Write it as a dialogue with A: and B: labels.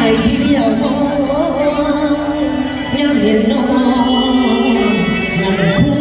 A: ายที่เดียวน้องยามเห็นน้องนั่งคู่